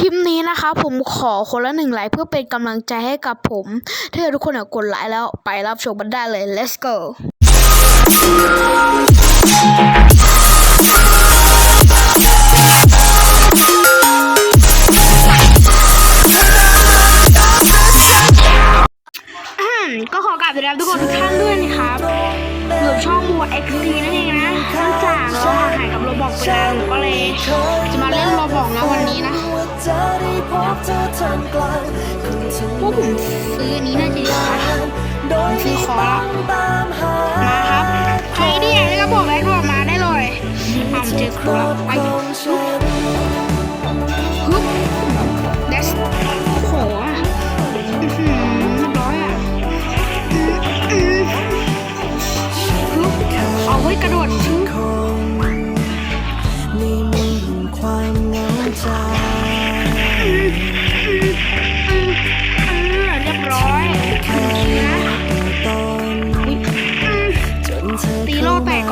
คลิปนี้นะคะ ผมขอคนละหนึ่งไลค์เพื่อเป็นกำลังใจให้กับผม ถ้าทุกคนกดไลค์แล้วไปรับชมกันได้เลย let's go ก็ขอกลับไปแล้วทุกคนทุกท่านด้วยนะครับหยู่ช่องบัว X D นั่นเองนะเนื่องจากเราหายกับโรบอกไปแล้วก็เลย จะได้พบเธอทามกลางคนซื้อนี้น่าจะดีกว่ะโดยที่ขอตามหามาครับ ใครที่อยากได้กระบอกไว้รวมมาได้เลยทำเจอครัวไป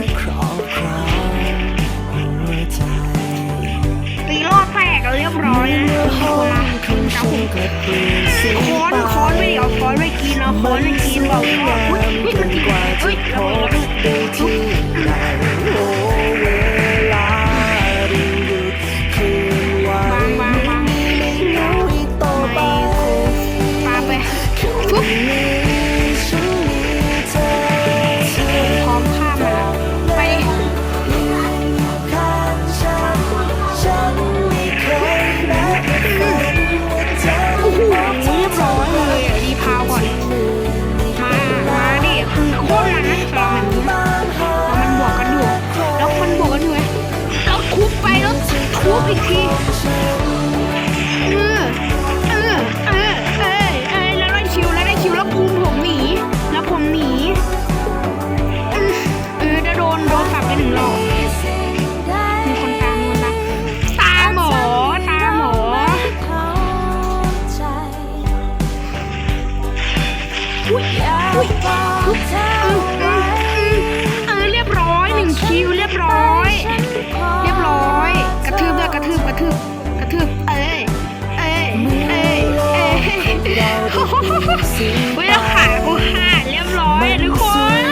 มัครอบครองหัวใจตีรอบแตกเรียบร้อยนะโคลาจับผมค้อนค้อนไม่เดี๋ยวค้อนไม่กินนะค้อนไม่กินบอกว่าเฮ้ยมันกินเฮ้ยเราไปแล้ว เออเรียบร้อยหนึ่งคิวเรียบร้อย เรียบร้อย กระทืบด้วยกระทืบกระทืบกระทืบเอ้ยเอ้ยเอ้ยเอ้ยเฮ้ยเราขากูค่ะเรียบร้อยทุกคน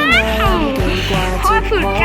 โคตรสุดย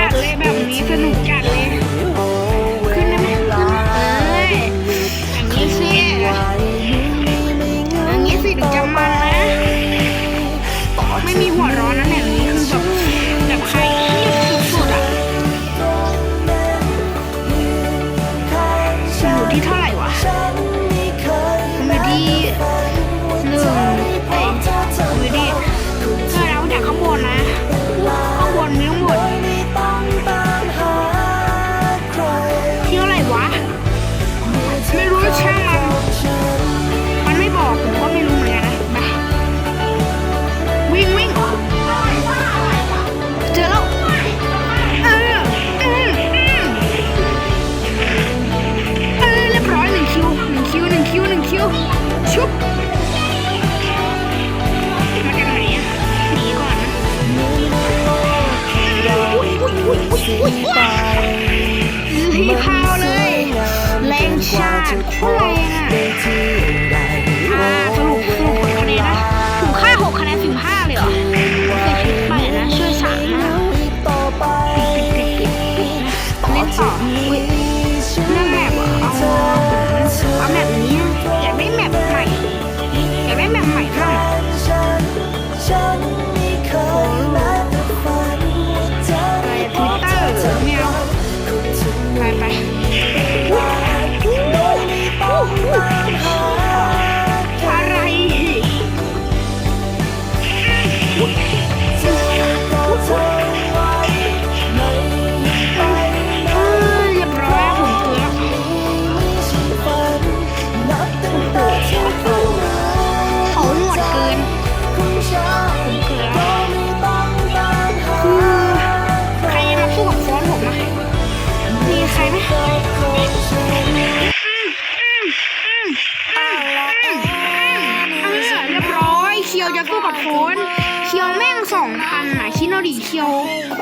เอาดิเคียว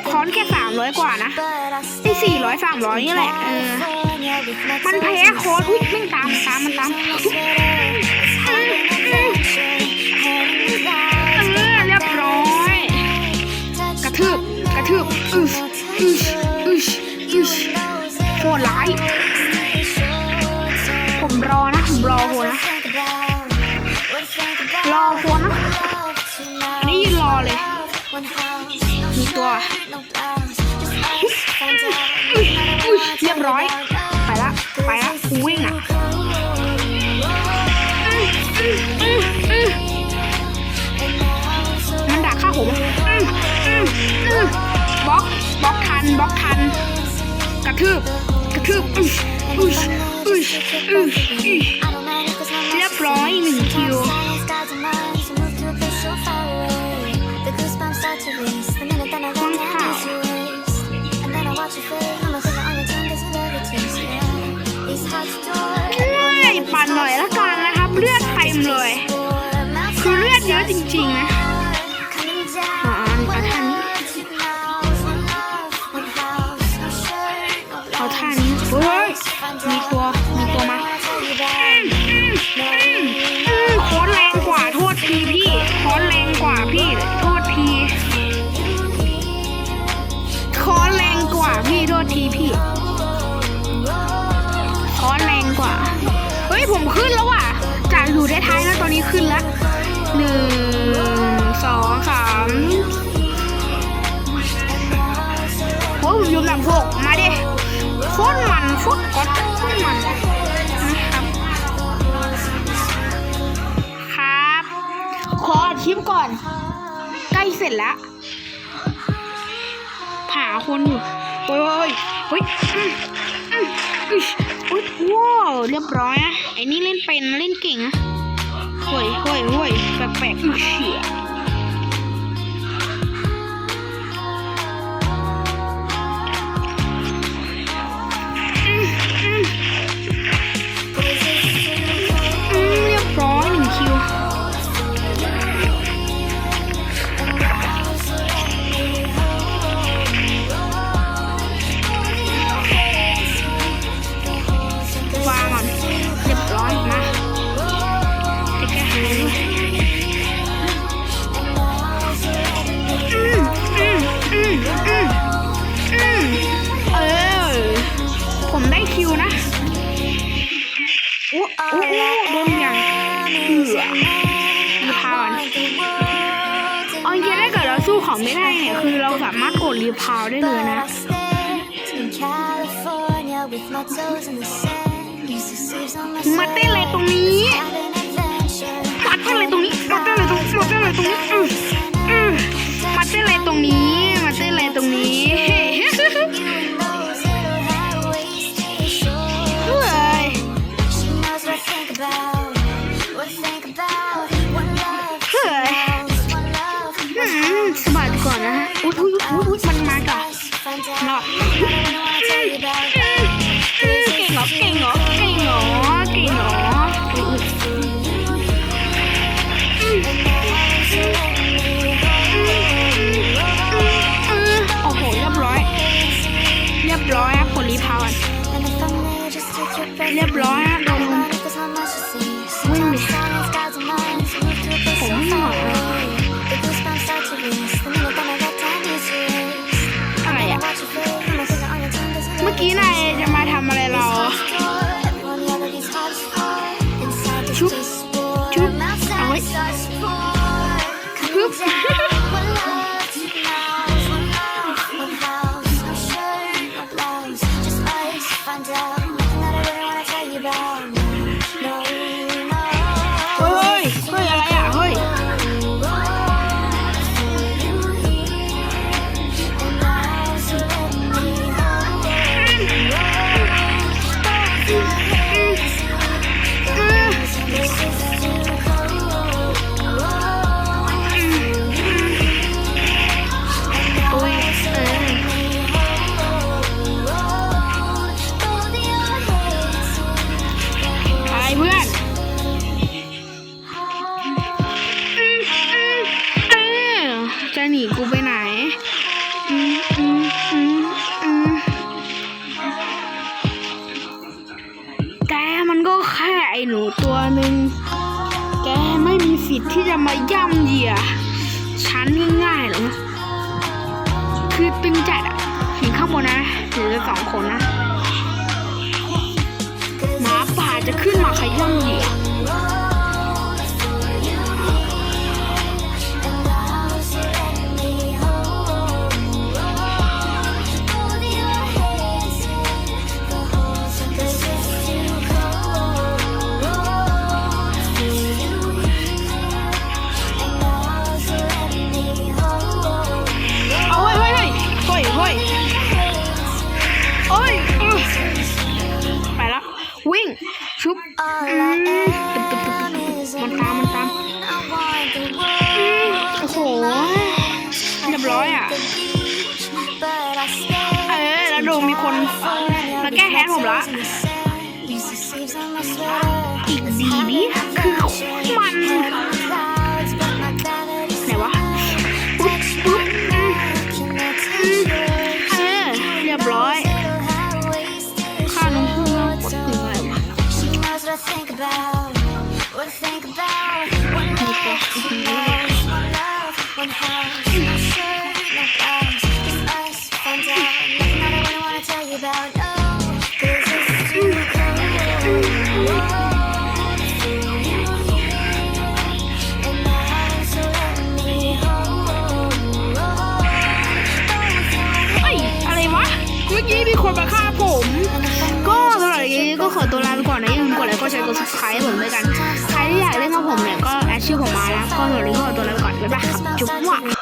คอนแค่สามร้อยกว่านะไอ้สี่ร้อยสามร้อยนี่แหละเออมันแพ้คอนอุ้ยแม่งตามตามมันตามเออเรียบร้อย กระทืบกระทืบอึชอึชอึชอึชโหดร้ายผมรอนะผมรอโหนะรอโหนะอันนี้ยืนรอเลย ตัวอุ๊ยเรียบร้อย ไปละ ไปละกูวิ่งอะมันดักข้าผมบล็อก บล็อกทัน บล็อกทัน กระทืบ กระทืบอึชอึชอึชอึชอึชเรียบร้อยหนึ่งคิว โทษทีพี่คอแรงกว่า เฮ้ย ผมขึ้นแล้วว่ะ จากอยู่ท้ายๆแล้วตอนนี้ขึ้นแล้วหนึ่งสองสามโอ้ยผมอยู่ลำหกมาดิโคตรมันโคตรก๊อตโคตรมันนะครับครับ ขออัดคลิปก่อน ใกล้เสร็จแล้วผ่าคนอยู่ เฮ้ยเฮ้ยเฮ้ยอืมอืมอุ๊ยอุ๊ยว้าวเรียบร้อยอะไอ้นี่เล่นเป็นเล่นเก่งอะเฮ้ยเฮ้ยเฮ้ยแปลกๆอุ๊ยเฉี่ย อู้อู้อู้โดนอย่างเหือรีพาวน์เอาจริงๆถ้าเกิดเราสู้เขาไม่ได้เนี่ย คือเราสามารถกดรีพาวน์ได้เลยนะ มาเต้นอะไรตรงนี้ สบัดก่อนนะฮะอุ้ยอุ้ยอุ้ยอุ้ยมันมาก่อนเนาะอืมอืมอืมเก่งเหรอ เก่งเหรอ เก่งเหรอ เก่งเหรอโอ้โห เรียบร้อย เรียบร้อยอะผลรีพาวน์เรียบร้อยอะโดนลุมวิ่งดิ หนูตัวหนึ่ง แกไม่มีสิทธิ์ที่จะมาย่ำเหยียฉันง่ายๆหรอกนะคือตึงจัดอะเห็นข้างบนนะหรือสองคนนะ หมาป่าจะขึ้นมาขย่ำเหยีย มันตามมันตามอืมโอ้โหเรียบร้อยอะ เออ แล้วดูมีคนมาแก้แค้นผมละ about, what to think about, what matters. อย่าลืมกดไลค์กดแชร์กด subscribe ให้ผมด้วยกัน ใครที่อยากเล่นกับผมเนี่ยก็แอดชื่อผมมานะก็ตัวันนี้ก็ตัวลาไปก่อนบ๊ายบายครับจุ๊บว่ะ